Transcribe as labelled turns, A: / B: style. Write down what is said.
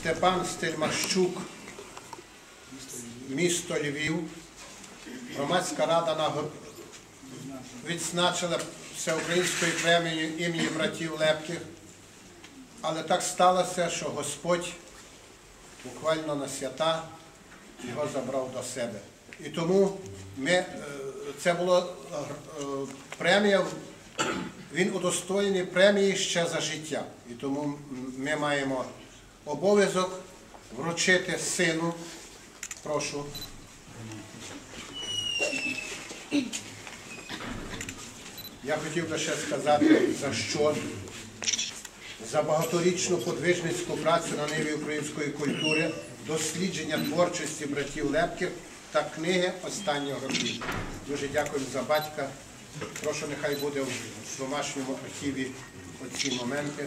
A: Степан Стельмащук, місто Львів. Громадська рада наго- відзначила всеукраїнською премією імені братів Лепких. Але так сталося, що Господь буквально на свята його забрав до себе. І тому ми, е, це була е, премія, він удостоєний премії ще за життя. І тому ми маємо обов'язок вручити сину. Прошу. Я хотів би ще сказати, за що за багаторічну подвижницьку працю на ниві української культури, дослідження творчості братів Лепких та книги останнього років. Дуже дякую за батька. Прошу, нехай буде в домашньому архіві оці моменти.